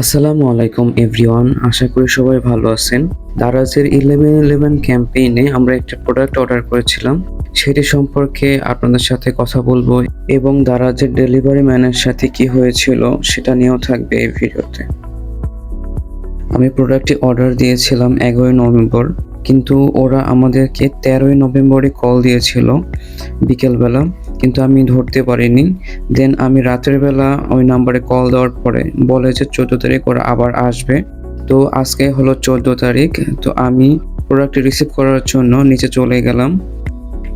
আসসালামু আলাইকুম, এভরিওয়ান। আশা করি সবাই ভালো আছেন। দারাজের ইলেভেন ইলেভেন ক্যাম্পেইনে আমরা একটা প্রোডাক্ট অর্ডার করেছিলাম। সেটি সম্পর্কে আপনাদের সাথে কথা বলব এবং দারাজের ডেলিভারি ম্যানের সাথে কি হয়েছিল সেটা নিয়েও থাকবে এই ভিডিওতে। আমি প্রোডাক্টটি অর্ডার দিয়েছিলাম এগারোই নভেম্বর, কিন্তু ওরা আমাদেরকে তেরোই নভেম্বরে কল দিয়েছিল বিকেলবেলা। কিন্তু আমি ধরতে পারিনি। দেন আমি রাতের বেলা ওই নাম্বারে কল দেওয়ার পরে বলে যে চোদ্দ তারিখ ওরা আবার আসবে। তো আজকে হলো চোদ্দ তারিখ। তো আমি প্রোডাক্টটি রিসিভ করার জন্য নিচে চলে গেলাম।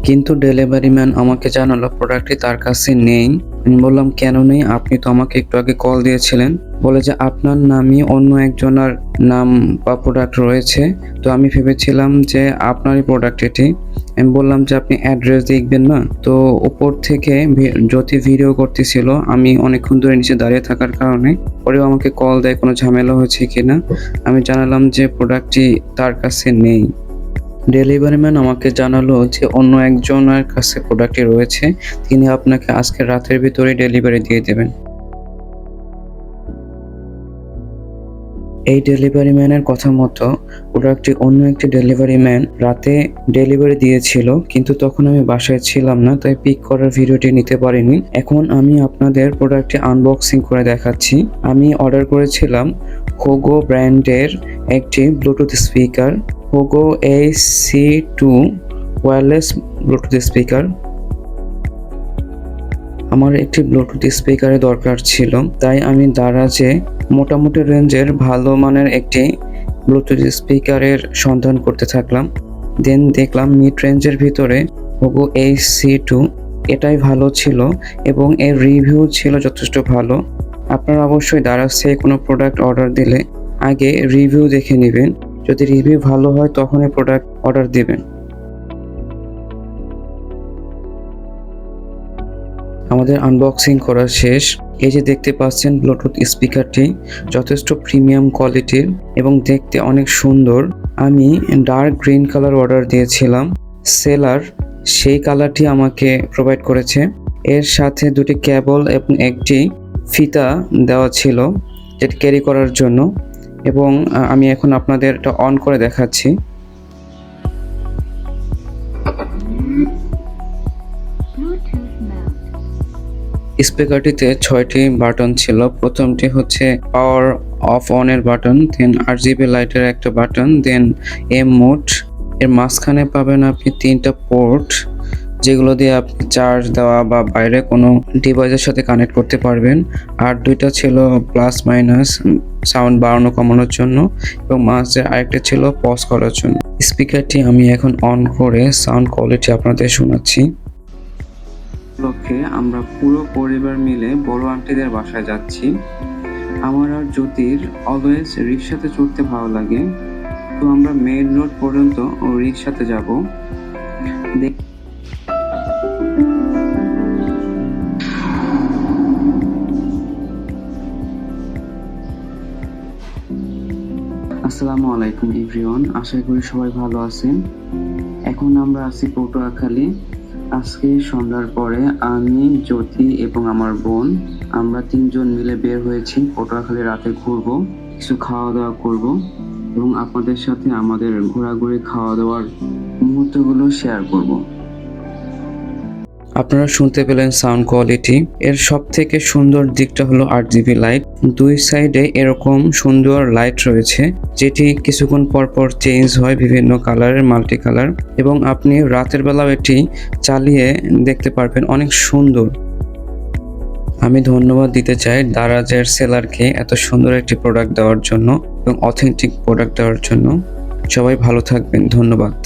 কিন্তু ডেলিভারি ম্যান আমাকে জানালো প্রোডাক্টটি তার কাছে নেই। আমি বললাম, কেন নেই? আপনি তো আমাকে একটু আগে কল দিয়েছিলেন। বলে যে, আপনার নামই অন্য একজনের নাম বা প্রোডাক্ট রয়েছে। তো আমি ভেবেছিলাম যে, আপনারই প্রোডাক্ট এটি। আমি বললাম যে, আপনি অ্যাড্রেস দেখবেন না? তো উপর থেকে জ্যোতি ভিডিও করতেছিল, আমি অনেকক্ষণ ধরে নিচে দাঁড়িয়ে থাকার কারণে পরেও আমাকে কল দেয়, কোনো ঝামেলা হয়েছে কিনা। আমি জানালাম যে প্রোডাক্টটি তার কাছে নেই। ডেলিভারি ম্যান আমাকে জানালো যে অন্য একজনের কাছে প্রোডাক্টটি রয়েছে, তিনি আপনাকে আজকে রাতের ভিতরে ডেলিভারি দিয়ে দেবেন। এই ডেলিভারি ম্যানের কথা মতো প্রোডাক্টটি অন্য একটি ডেলিভারি ম্যান রাতে ডেলিভারি দিয়েছিল, কিন্তু তখন আমি বাসায় ছিলাম না, তাই পিক করার ভিডিওটি নিতে পারিনি। এখন আমি আপনাদের প্রোডাক্টটি আনবক্সিং করে দেখাচ্ছি। আমি অর্ডার করেছিলাম হোগো ব্র্যান্ডের একটি Bluetooth speaker C two wireless Bluetooth speaker আমার একটি ব্লুটুথ স্পিকারের দরকার ছিল, তাই আমি দারাজে মোটামুটি রেঞ্জের ভালো মানের একটি ব্লুটুথ স্পিকারের সন্ধান করতে থাকলাম। দেন দেখলাম মিড রেঞ্জের ভিতরে হোগো এইচ সি টু এটাই ভালো ছিল এবং এর রিভিউ ছিল যথেষ্ট ভালো। আপনারা অবশ্যই দারাজ থেকে কোনো প্রোডাক্ট অর্ডার দিলে আগে রিভিউ দেখে নেবেন। যদি রিভিউ ভালো হয়, তখনই প্রোডাক্ট অর্ডার দেবেন। আমাদের আনবক্সিং করা শেষ। এই যে দেখতে পাচ্ছেন ব্লুটুথ স্পিকারটি যথেষ্ট প্রিমিয়াম কোয়ালিটির এবং দেখতে অনেক সুন্দর। আমি ডার্ক গ্রিন কালার অর্ডার দিয়েছিলাম। সেলার সেই কালারটি আমাকে প্রোভাইড করেছে। এর সাথে দুটি ক্যাবল এবং একটি ফিতা দেওয়া ছিল, যেটি ক্যারি করার জন্য। এবং আমি এখন আপনাদের এটা অন করে দেখাচ্ছি। স্পিকারটিতে ছয়টি বাটন ছিল। প্রথমটি হচ্ছে পাওয়ার অফ অন এর বাটন দেন আর জিবি লাইটের একটা বাটন দেন এম মোড এর মাঝখানে পাবেন আপনি তিনটা পোর্ট যেগুলো দিয়ে আপনি চার্জ দেওয়া বা বাইরে কোনো ডিভাইসের সাথে কানেক্ট করতে পারবেন। আর দুইটা ছিল প্লাস মাইনাস সাউন্ড বাড়ানো কমানোর জন্য এবং মাঝে আরেকটা ছিল পজ করার জন্য। স্পিকারটি আমি এখন অন করে সাউন্ড কোয়ালিটি আপনাদের শোনাচ্ছি। লক্ষ্যে আমরা পুরো পরিবার মিলে বড় আন্টিদের বাসায় যাচ্ছি। আমার আর জ্যোতির অলওয়েজ রিক্সাতে চড়তে ভালো লাগে। তো আমরা মেইন রোড পর্যন্ত রিক্সাতে যাব। দেখ আসসালামু আলাইকুম, এভরিওয়ান। আশা করি সবাই ভালো আছেন। এখন আমরা আছি পটুয়াখালী। আজকে সন্ধ্যার পরে আমি, জ্যোতি এবং আমার বোন, আমরা তিনজন মিলে বের হয়েছি পটুয়াখালী রাতে ঘুরবো, কিছু খাওয়া দাওয়া করব এবং আপনাদের সাথে আমাদের ঘোরাঘুরি খাওয়া দাওয়ার মুহূর্তগুলো শেয়ার করব। আপনারা শুনতে পেলেন সাউন্ড কোয়ালিটি এর সব থেকে সুন্দর দিকটা হলো আট জিবি লাইট দুই সাইডে এরকম সুন্দর লাইট রয়েছে, যেটি কিছুক্ষণ পর পর চেঞ্জ হয় বিভিন্ন কালারের মাল্টি কালার এবং আপনি রাতের বেলাও এটি চালিয়ে দেখতে পারবেন, অনেক সুন্দর। আমি ধন্যবাদ দিতে চাই দারাজের সেলারকে এত সুন্দর একটি প্রোডাক্ট দেওয়ার জন্য এবং অথেন্টিক প্রোডাক্ট দেওয়ার জন্য। সবাই ভালো থাকবেন, ধন্যবাদ।